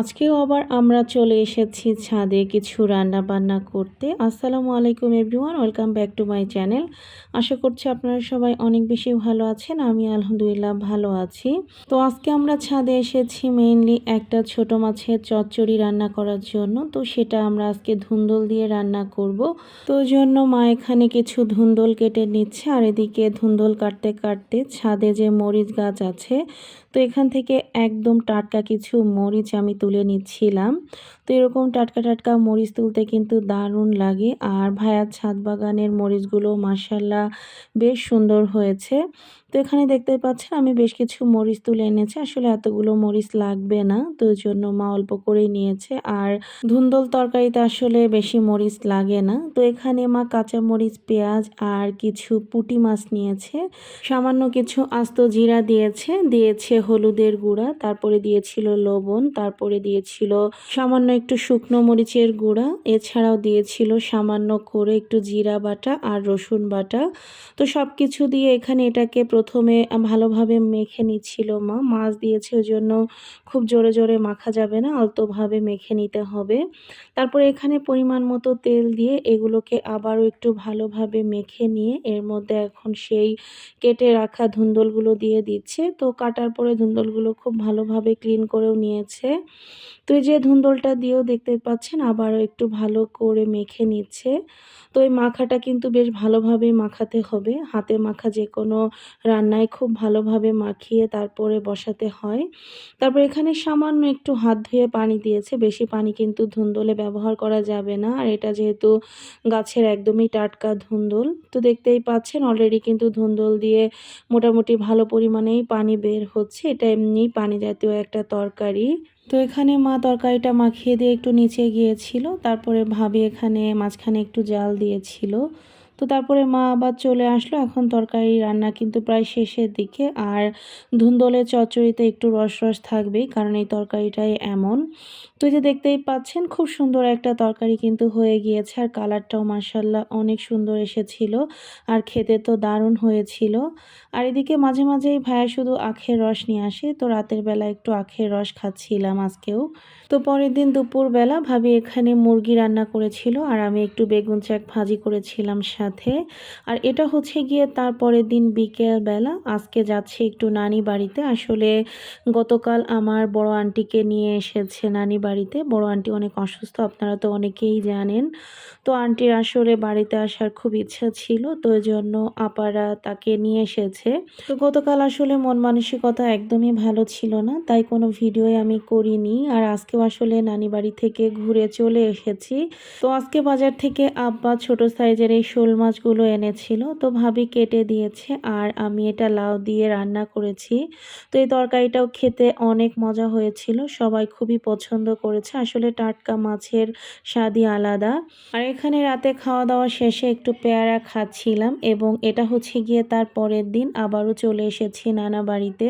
আজকেও আবার আমরা চলে এসেছি ছাদে কিছু রান্না বান্না করতে। আসসালামু আলাইকুম everyone, welcome back to my channel. আশা করছি আপনারা সবাই অনেক বেশি ভালো আছেন, আমি আলহামদুলিল্লাহ ভালো আছি। তো আজকে আমরা ছাদে এসেছি মেইনলি একটা ছোট মাছের চচ্চড়ি রান্না করার জন্য। তো সেটা আমরা আজকে ধুন্দল দিয়ে রান্না করব। তো জন্য মা এখানে কিছু ধুন্দল কেটে নিচ্ছে, আর এদিকে ধুন্দল কাটতে কাটতে ছাদে যে মরিচ গাছ আছে তো এখান থেকে একদম টাটকা কিছু মরিচ আমি তুলে নিচ্ছিলাম। তো এরকম টাটকা টাটকা মরিচ তুলতে কিন্তু দারুণ লাগে। আর ভায়ার ছাদ বাগানের মরিচগুলো মাসাল্লা বেশ সুন্দর হয়েছে। তো এখানে দেখতে পাচ্ছেন আমি বেশ কিছু মরিচ তুলে এনেছি। আসলে এতগুলো মরিচ লাগবে না, তো জন্য মা অল্প করেই নিয়েছে। আর ধুন্দল তরকারিতে আসলে বেশি মরিচ লাগে না। তো এখানে মা কাঁচা মরিচ, পেঁয়াজ আর কিছু পুটি মাছ নিয়েছে। সামান্য কিছু আস্ত জিরা দিয়েছে দিয়েছে হলুদের গুঁড়া, তারপরে দিয়েছিল লবণ, তারপরে দিয়েছিল সামান্য একটু শুকনো মরিচের গুঁড়া, এছাড়াও দিয়েছিল সামান্য করে একটু জিরা বাটা আর রসুন বাটা। তো সব কিছু দিয়ে এখানে এটাকে প্রথমে ভালোভাবে মেখে নিচ্ছিল মা, মাছ দিয়েছে ওই জন্য খুব জোরে জোরে মাখা যাবে না অল্পভাবে মেখে নিতে হবে। তারপরে এখানে পরিমাণ মতো তেল দিয়ে এগুলোকে আবারও একটু ভালোভাবে মেখে নিয়ে এর মধ্যে এখন সেই কেটে রাখা ধুন্দলগুলো দিয়ে দিচ্ছে। তো কাটার পরে ধুন্দলগুলো খুব ভালোভাবে ক্লিন করেও নিয়েছে। তো এই যে ধুন্দলটা দিয়েও দেখতে পাচ্ছেন, আবারও একটু ভালো করে মেখে নিচ্ছে। তো এই মাখাটা কিন্তু বেশ ভালোভাবে মাখাতে হবে। হাতে মাখা যে কোনো রান্নায় খুব ভালোভাবে মাখিয়ে তারপরে বসাতে হয়। তারপর এখানে সামান্য একটু হাত ধুয়ে পানি দিয়েছে। বেশি পানি কিন্তু ধুন্দলে ব্যবহার করা যাবে না। আর এটা যেহেতু গাছের একদমই টাটকা ধুন্দল, তো দেখতেই পাচ্ছেন অলরেডি কিন্তু ধুন্দল দিয়ে মোটামুটি ভালো পরিমাণেই পানি বের হচ্ছে। এটা এমনি পানি জাতীয় একটা তরকারি। তো এখানে মা তরকারিটা মাখিয়ে দিয়ে একটু নিচে গিয়েছিল, তারপরে ভাবি এখানে মাঝখানে একটু জাল দিয়েছিল। তো তারপরে মা আবার চলে আসলো। এখন তরকারি রান্না কিন্তু প্রায় শেষের দিকে। আর ধুন্দলের চচ্চড়িতে একটু রস রস থাকবেই, কারণ এই তরকারিটাই এমন। তো যে দেখতেই পাচ্ছেন, খুব সুন্দর একটা তরকারি কিন্তু হয়ে গিয়েছে। আর কালারটাও মার্শাল্লাহ অনেক সুন্দর এসেছিল। আর খেতে তো দারুণ হয়েছিল। আর এদিকে মাঝে মাঝেই ভাইয়া শুধু আখের রস নিয়ে আসে। তো রাতের বেলা একটু আখের রস খাচ্ছিলাম আজকেও। তো পরের দিন দুপুরবেলা ভাবি এখানে মুরগি রান্না করেছিল। আর আমি একটু বেগুন চাক ভাজি করেছিলাম সাথে। আর এটা হচ্ছে গিয়ে তার পরের দিন বিকেলবেলা। আজকে যাচ্ছে একটু নানি বাড়িতে। আসলে গতকাল আমার বড় আন্টিকে নিয়ে এসেছে নানি বাড়িতে। বড় আন্টি অনেক অসুস্থ, আপনারা তো অনেকেই জানেন। তো আন্টির আসলে বাড়িতে আসার খুব ইচ্ছা ছিল, তো জন্য আপারা তাকে নিয়ে এসেছে। তো গতকাল আসলে মন মানসিকতা একদমই ভালো ছিল না, তাই কোনো ভিডিওই আমি করিনি। আর আজকেও আসলে নানি বাড়ি থেকে ঘুরে চলে এসেছি। তো আজকে বাজার থেকে আব্বা ছোট সাইজের এই শোল মাছগুলো এনেছিল, তো ভাবি কেটে দিয়েছে আর আমি এটা লাউ দিয়ে রান্না করেছি। তো এই তরকারিটাও খেতে অনেক মজা হয়েছিল, সবাই খুবই পছন্দ করেছে। আসলে টাটকা মাছের স্বাদই আলাদা। আর এখানে রাতে খাওয়া দাওয়া শেষে একটু পেয়ারা খাচ্ছিলাম এবং এটা হচ্ছে গিয়ে তার পরের দিন, আবারও চলে এসেছি নানা বাড়িতে।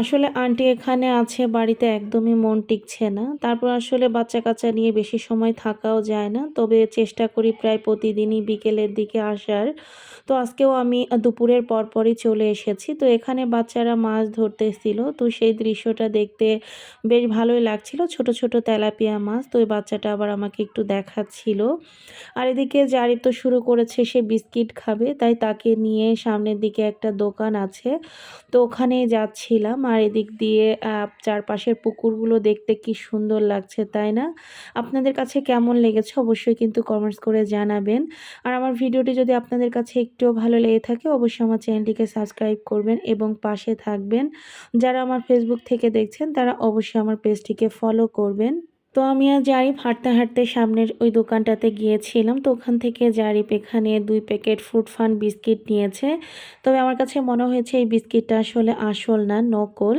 আসলে আন্টি এখানে আছে, বাড়িতে একদমই মন টিকছে না। তারপর আসলে বাচ্চা কাচ্চা নিয়ে বেশি সময় থাকাও যায় না, তবে চেষ্টা করি প্রায় প্রতিদিনই বিকেলের দিকে আসার। তো আজকেও আমি দুপুরের পরপরই চলে এসেছি। তো এখানে বাচ্চারা মাছ ধরতেছিল। তো সেই দৃশ্যটা দেখতে বেশ ভালোই লাগছিল। ছোট ছোট তেলাপিয়া মাছ। তো ওই বাচ্চাটা আবার আমাকে একটু দেখাচ্ছিল। আর এদিকে জারি তো শুরু করেছে, সে বিস্কিট খাবে। তাই তাকে নিয়ে সামনের দিকে একটা দোকান আছে। তো ওখানে যাচ্ছিলাম। আর এদিক দিয়ে চারপাশের পুকুরগুলো দেখতে কি সুন্দর লাগছে, তাই না? আপনাদের কাছে কেমন লেগেছে অবশ্যই কিন্তু কমেন্টস করে জানাবেন। আর আমার ভিডিওটি যদি আপনাদের কাছে একটুও ভালো লেগে থাকে, অবশ্যই আমার চ্যানেলটিকে সাবস্ক্রাইব করবেন এবং পাশে থাকবেন। যারা আমার ফেসবুক থেকে দেখছেন, তারা অবশ্যই আমার পেজটিকে ফলো করবেন। তো আমি আর জারিফ হাঁটতে হাঁটতে সামনের ওই দোকানটাতে গিয়েছিলাম তো ওখান থেকে জারিফ এখানে দুই প্যাকেট ফ্রুট ফান বিস্কিট নিয়েছে। তবে আমার কাছে মনে হয়েছে এই বিস্কিটটা আসলে আসল না, নকল।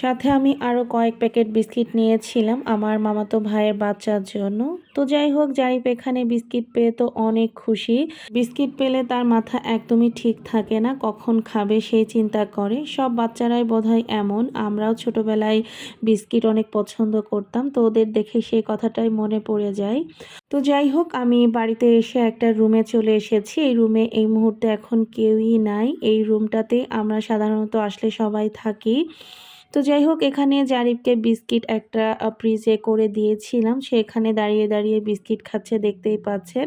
সাথে আমি আরও কয়েক প্যাকেট বিস্কিট নিয়েছিলাম আমার মামাতো ভাইয়ের বাচ্চার জন্য। তো যাই হোক, জারিফ এখানে বিস্কিট পেয়ে তো অনেক খুশি। বিস্কিট পেলে তার মাথা একদমই ঠিক থাকে না, কখন খাবে সেই চিন্তা করে। সব বাচ্চারাই বোধহয় এমন, আমরাও ছোটবেলায় বিস্কিট অনেক পছন্দ করতাম, তো ওদের দেখে সেই কথাটাই মনে পড়ে যায়। তো যাই হোক, আমি বাড়িতে এসে একটা রুমে চলে এসেছি। এই রুমে এই মুহূর্তে এখন কেউই নাই। এই রুমটাতে আমরা সাধারণত আসলে সবাই থাকি। তো যাই হোক, এখানে জারিফকে বিস্কিট একটা ফ্রিজে করে দিয়েছিলাম। সে এখানে দাঁড়িয়ে দাঁড়িয়ে বিস্কিট খাচ্ছে, দেখতেই পাচ্ছেন।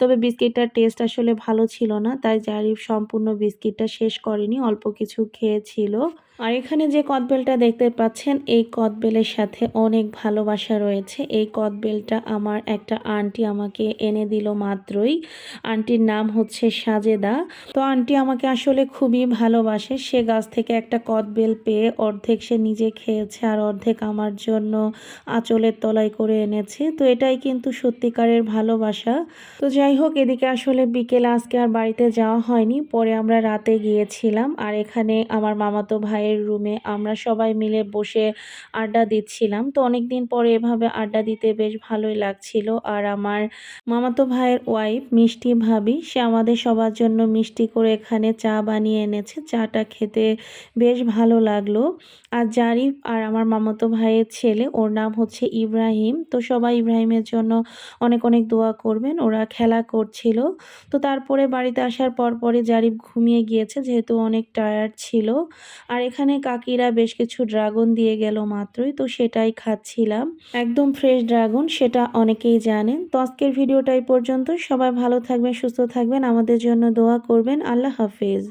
তবে বিস্কিটটার টেস্ট আসলে ভালো ছিল না, তাই জারিফ সম্পূর্ণ বিস্কিটটা শেষ করেনি, অল্প কিছু খেয়েছিল। আর এখানে যে কদবেলটা দেখতে পাচ্ছেন, এই কদবেলের সাথে অনেক ভালোবাসা রয়েছে। এই কদবেলটা আমার একটা আন্টি আমাকে এনে দিল মাত্রই। আন্টির নাম হচ্ছে সাজেদা। তো আন্টি আমাকে আসলে খুবই ভালোবাসে। সে গাছ থেকে একটা কদবেল পেয়ে অর্ধেক সে নিজে খেয়েছে আর অর্ধেক আমার জন্য আঁচলের তলায় করে এনেছে। তো এটাই কিন্তু সত্যিকারের ভালোবাসা। তো যাই হোক, এদিকে আসলে বিকেলে, আজকে আর বাড়িতে যাওয়া হয়নি। পরে আমরা রাতে গিয়েছিলাম আর এখানে আমার মামাতো ভাইয়ের রুমে আমরা সবাই মিলে বসে আড্ডা দিচ্ছিলাম। তো অনেক দিন পরে এভাবে আড্ডা দিতে বেশ ভালোই লাগছিল। আর আমার মামাতো ভাইয়ের ওয়াইফ মিষ্টি ভাবি, সে আমাদের সবার জন্য মিষ্টি করে এখানে চা বানিয়ে এনেছে। চাটা খেতে বেশ ভালো লাগল। আর জারিফ আর আমার মামাতো ভাইয়ের ছেলে, ওর নাম হচ্ছে ইব্রাহিম। তো সবাই ইব্রাহিমের জন্য অনেক অনেক দোয়া করবেন, ওরা খেলা করছিল। তো তারপরে বাড়িতে আসার পর পরে জারিফ ঘুমিয়ে গিয়েছে, যেহেতু অনেক টায়ার্ড ছিল। আর এখানে কাকিরা বেশ কিছু ড্রাগন দিয়ে গেল মাত্রই, তো সেটাই খাচ্ছিলাম। একদম ফ্রেশ ড্রাগন, সেটা অনেকেই জানেন। তো আজকের ভিডিওটাই পর্যন্ত সবাই ভালো থাকবেন, সুস্থ থাকবেন। আমাদের জন্য দোয়া করবেন। আল্লাহ হাফেজ।